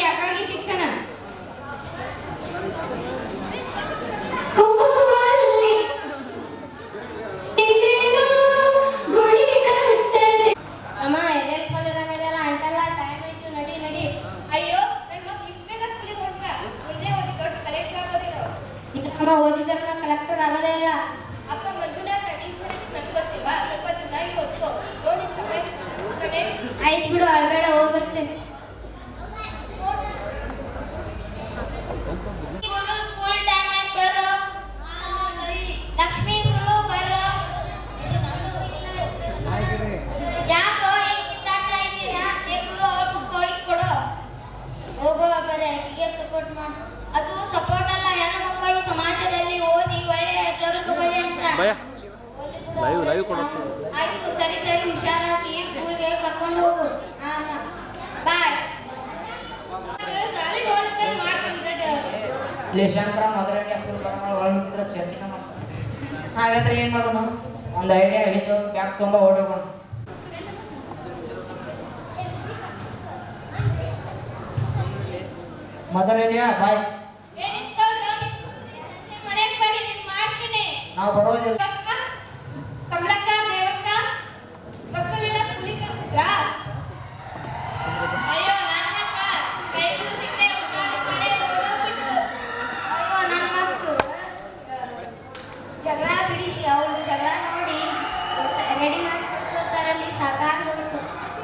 ಯಾಕಾಗಿ ಶಿಕ್ಷಣ? ಅಮ್ಮ ಎದೆ ಕೊಳ್ಳೋದಾಗದಲ್ಲ ಅಂಟಲ್ಲ ಟೈಮ್ ಆಯ್ತು ನಡಿ ನಡಿ. ಅಯ್ಯೋ ನನ್ನ ಮಕ್ಳು ಇಷ್ಟು ಬೇಗ ಸ್ಕೂಲಿಗೆ ಹೊರಟ್ರ? ಮುಂದೆ ಓದಿ ದೊಡ್ಡ ಕಲೆಕ್ಟರ್ ಆಗೋದಿಲ್ಲ ಅಮ್ಮ ಓದಿದ್ರೆ ಕಲೆಕ್ಟರ್ ಆಗೋದೇ ಇಲ್ಲ. ಅಪ್ಪ ಮಂಜುನಾಥ ಚೆನ್ನಾಗಿ ನನ್ಗೆ ಗೊತ್ತಿಲ್ವಾ? ಸ್ವಲ್ಪ ಚೆನ್ನಾಗಿ ಓದ್ಕೋ. ನೋಡಿ ಪ್ರಪಂಚ ಆಯ್ತು ಬಿಡು ಅಳಬೇಡ ಹೋಗಿ. ಹೋಗು ಬಾಯ್ ಇಲ್ಲಿ ಮೊದಲನೇ ಫುಲ್ ಕರ್ಕೊಂಡು ಒಳಗಿದ್ರೆ ಚಟ್ನಿನ ಮಾಡ್ತಾರೆ. ಹಾಗಾದ್ರೆ ಏನ್ ಮಾಡೋಣ? ಒಂದು ಐಡಿಯಾ ಹಿಂದೆ ಬ್ಯಾಗ್ ತುಂಬ ಓಡೋಣ ಮೊದಲನೇ ಬಾಯ್. ನಾವು ಬರೋದಿಲ್ಲ. ಕಳ್ಸೋತಾರಲ್ಲಿ ಸಾಕಾಗಿ ಹೋಯ್ತು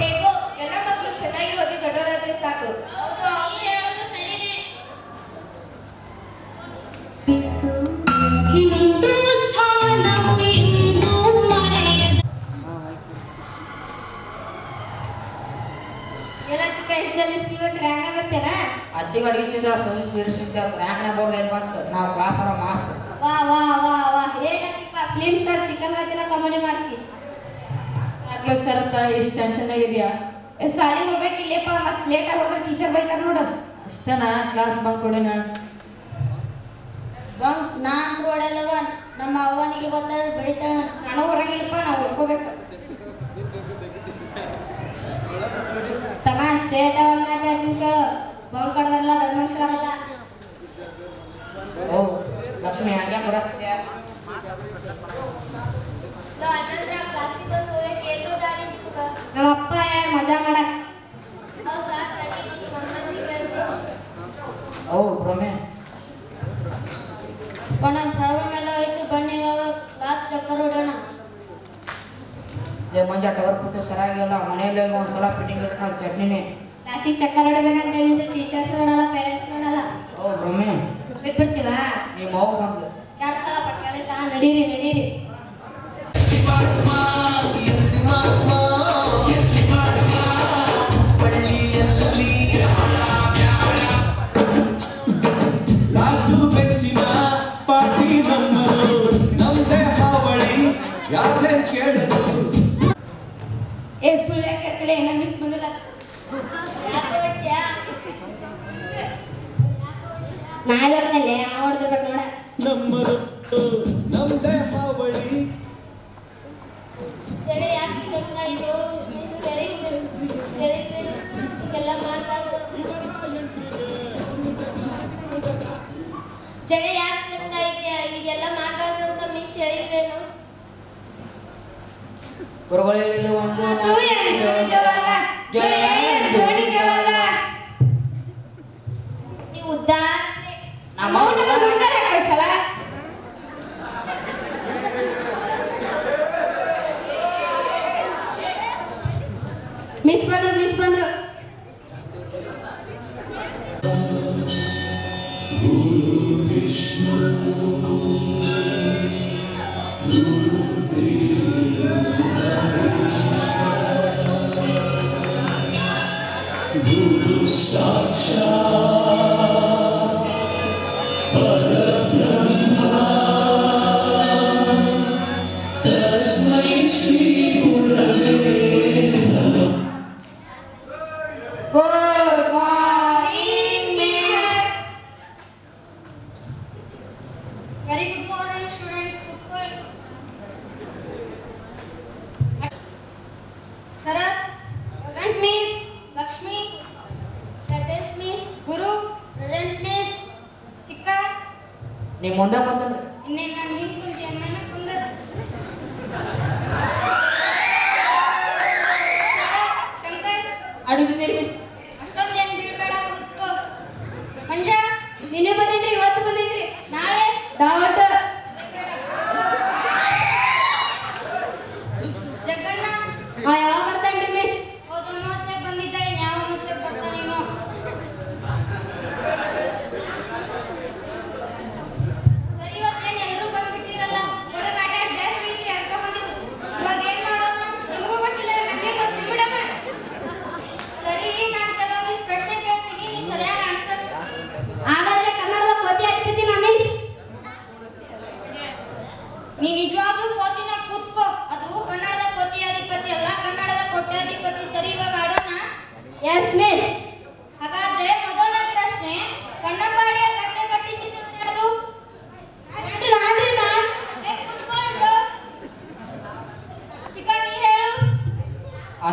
ಹೇಗೋ ಎಲ್ಲ ಮಕ್ಕಳು ಚೆನ್ನಾಗಿ ಹೋಗಿ ದೊಡ್ಡವರಾದ್ರೆ ಸಾಕು. ಹೌದು ನೀನ್ ಸರಿನೇ. ಎಲ್ಲ ಚಿಕ್ಕ ಹೆಚ್ಚಲ್ಲಿ ಸ್ಟೀವನ್ ರ್ಯಾಂಕ್ ಬರ್ತೇನಾ? ಅತ್ತಿಗೆ ಅಡಿಗಿಸಿದ್ರೆ ಸೊಸಿ ಸೇರಿಸಿದ್ದೆ ರ್ಯಾಂಕ್ನ ಬೋರ್ಡ್ ಏನು ನಾವು ಕ್ಲಾಸ್ ಮಾಸ್ ವಾ ವಾ ವಾ ವಾ. ಏನ ಚಿಕ್ಕ ಫಿಲ್ಮ್ ಸ್ಟಾರ್ ಚಿಕನ್ ಗತಿನ ಕಾಮಿಡಿ ಮಾಡ್ತಿ. ಯಾಕ್ಲೋ ಶರತ್ತ ಎಷ್ಟು ಟೆನ್ಷನ್ ಆಗಿದ್ಯಾ ಸಾಲಿಗೆ ಹೋಗ್ಬೇಕಿಲ್ಲಪ್ಪ ಮತ್ತೆ ಲೇಟಾಗಿ ಹೋದ್ರೆ ಟೀಚರ್ ಬೈತಾರೆ ನೋಡು. ಅಷ್ಟನಾ? ಕ್ಲಾಸ್ ಬಂಕ್ ಕೊಡಿ ನಾನು. ಬಂಕ್ ನಾನ್ ಕೊಡಲ್ಲವ ನಮ್ಮ ಅವ್ವನಿಗೆ ಗೊತ್ತಾದ್ರೆ ಬಡಿತಾಳ ನಾನು. ಹೊರಗಿಲ್ಲಪ್ಪ ನಾವು ಓದ್ಕೋಬೇಕು ತಮ್ಮ ಸ್ಟೇಟ್ ಒಂದ್ ಮಾತಾಡ್ತೀನಿ ಕೇಳು ಬಂಕ್ ದೊಡ್ಡ ಮನುಷ್ಯರಾಗಲ್ಲ. ಓ ಲಕ್ಷ್ಮಿ ಹಂಗೆ ಬರಸ್ತೀಯ ಮಜಾ ಮಾಡಕ್ ಓ ಪ್ರಮೆ ಪ್ರಾಬ್ಲಮ್ ಎಲ್ಲ ಆಯ್ತು ಬನ್ನಿ ಇವಾಗ ಕ್ಲಾಸ್ ಚಕ್ಕರ್ ಹೊಡೋಣ. ಏ ಮಂಜ ಟವರ್ ಸರಿಯಾಗಿಲ್ಲ. ಮನೆಯಲ್ಲಿ ಒಂದು ಸಲ ಫಿಟ್ಟಿಂಗ್ ಇಟ್ಟು ನಾವು ಚಟ್ನಿನೇ. ಕ್ಲಾಸಿಗೆ ಚಕ್ಕರ್ ಹೊಡಬೇಕಂತ ಹೇಳಿದ್ರೆ ಟೀಚರ್ಸ್ ನೋಡಲ್ಲ ಪೇರೆಂಟ್ಸ್ ನೋಡಲ್ಲ. ಓ ಭ್ರಮೆ. ಬಿಟ್ಬಿಡ್ತೀವಾ? ನಿಮ್ಮ ಮಗು ಬಂದು ಯಾರ ತಲಪ್ಪ ಕೆಲಸ? ನಡೀರಿ ನಡೀರಿ. ನಾಳೆ ಹೊಡೆದಲ್ಲಿ ಯಾವ ಹೊಡೆದಿರ್ಬೇಕು ನೋಡ ನಮ್ಮದು ನಮ್ದೇ ಹಾವಳಿ. ಚಳಿ ಯಾಕೆ ಹಿಂಗಾಯ್ತು ಚಳಿ? ಚಳಿ ಎಲ್ಲ ಮಾಡ್ಬಾರ್ದು ಚಳಿ ಯಾಕೆ ಈಗೆಲ್ಲ ಮಾಡ್ಬಾರ್ದು ಅಂತ ಮಿಸ್ ಹೇಳಿದ್ರೇನು ಒಂದು ಮಿಸ್ ಬಂದ್ರು ಮಿಸ್ ಬಂದ್ರು. Good very good morning students good morning Sharath present miss Lakshmi present miss Guru present miss Chikka నీ ముందే పోతుంది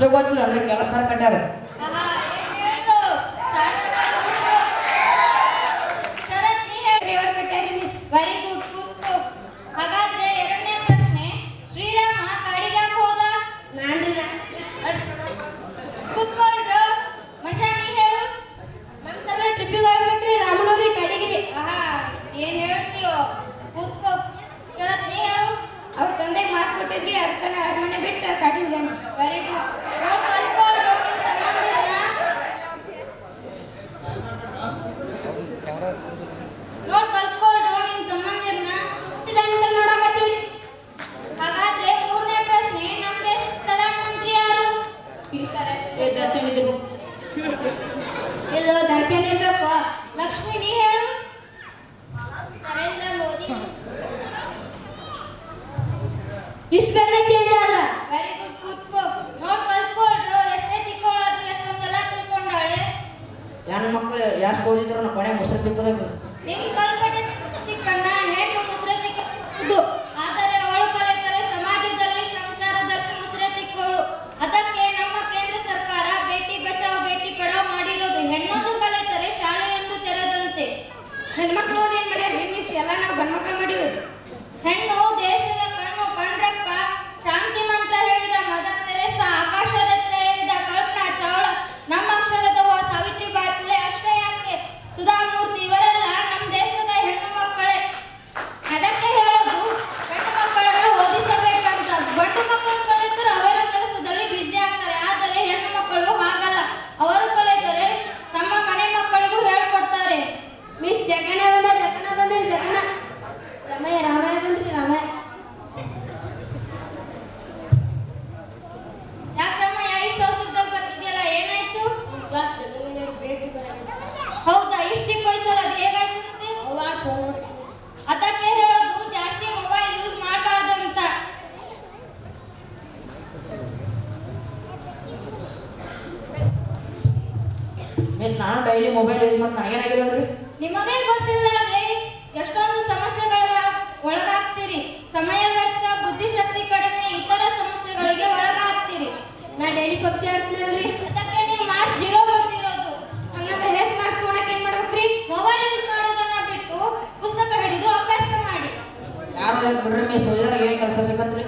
ಅಷ್ಟು ಗೊತ್ತಿಲ್ಲ ಅಂದ್ರೆ ಕೆಲಸ ಕಟ್ಟಾರ ಹಾಗಾದ್ರೆ ಎರಡನೇ ಪ್ರಶ್ನೆ ಶ್ರೀರಾಮ ಕಾಡಿಗೆ ಹೋದ? ನಾನು ಇಷ್ಟೆಲ್ಲ ಚೇಂಜ್ ಆದ್ರ? ವೆರಿ ಗುಡ್ ಕೂತ್ಕೋ. ನೋಡ್ ಕಲ್ತ್ಕೊಳ್ರು ಎಷ್ಟೇ ಚಿಕ್ಕವಳಾದ್ರು ಎಷ್ಟೊಂದೆಲ್ಲ ತಿಳ್ಕೊಂಡಾಳೆ ಯಾರ ಮಕ್ಕಳು ಯಾಕೆ ಓದಿದ್ರು ಕೊನೆ ಮುಸ್ರು ತಿಕ್ಕೋದಾಗ ನಾನು ಡೈಲಿ ಮೊಬೈಲ್ ಯೂಸ್ ಮಾಡಿ ನನಗೇನಾಗಿಲ್ಲನ್ರಿ ನಿಮಗೆ ಗೊತ್ತಿಲ್ಲ ಎಷ್ಟೊಂದು ಸಮಸ್ಯೆಗಳ ಒಳಗಾಗ್ತೀರಿ. ಸಮಯ ವ್ಯರ್ಥ ಬುದ್ಧಿಶಕ್ತಿ ಕಡಿಮೆ ಇತರ ಸಮಸ್ಯೆಗಳಿಗೆ ಒಳಗಾಗ್ತೀರಿ. ನಾ ಡೈಲಿ ಪಬ್ಜಿ ಆಡ್ತೀನಲ್ರಿ. ಅದಕ್ಕೆ ನೀವು ಮಾರ್ಕ್ಸ್ ಜೀರೋ ಬಂದಿರೋದು. ಹಂಗಂದ್ರೆ ಹೆಸ್ ಮಾಡಿಸ್ಕೊಳಕ್ಕೆ ಏನ್ ಮಾಡ್ಬೇಕ್ರಿ? ಮೊಬೈಲ್ ಯೂಸ್ ಮಾಡೋದನ್ನ ಬಿಟ್ಟು ಪುಸ್ತಕ ಹಿಡಿದು ಅಭ್ಯಾಸ ಮಾಡಿ. ಯಾರು ಬಿಡ್ರಿ ಮಿಸ್ ಏನ್ ಕೆಲಸ ಸಿಗತ್ರಿ?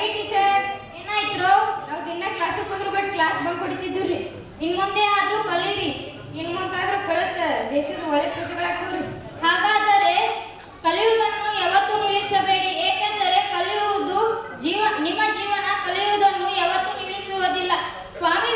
ಏ, ಟೀಚರ್, ಏನಾಯ್ತು? ನಾವು ದಿನ ಕ್ಲಾಸಿಗೆ ಹೋದ್ರು ಬಟ್ ಕ್ಲಾಸ್ ಬಂಕ್ ಹೊಡಿತಿದ್ವಿ ರೀ ಇನ್ ಮುಂದೆ ಆದ್ರೂ ಕಲೀರಿ. ಇನ್ ಮುಂದಾದ್ರೂ ಕಳತ ದೇಶದ ಒಳ್ಳೆ ಪ್ರಜೆಗಳಾಗ್ತೀವ್ರಿ ಹಾಗಾದರೆ ಕಲಿಯುವುದನ್ನು ಯಾವತ್ತೂ ನಿಲ್ಲಿಸಬೇಡಿ. ಏಕೆಂದರೆ ಕಲಿಯುವುದು ಜೀವ, ನಿಮ್ಮ ಜೀವನ ಕಲಿಯುವುದನ್ನು ಯಾವತ್ತೂ ನಿಲ್ಲಿಸುವುದಿಲ್ಲ. ಸ್ವಾಮಿ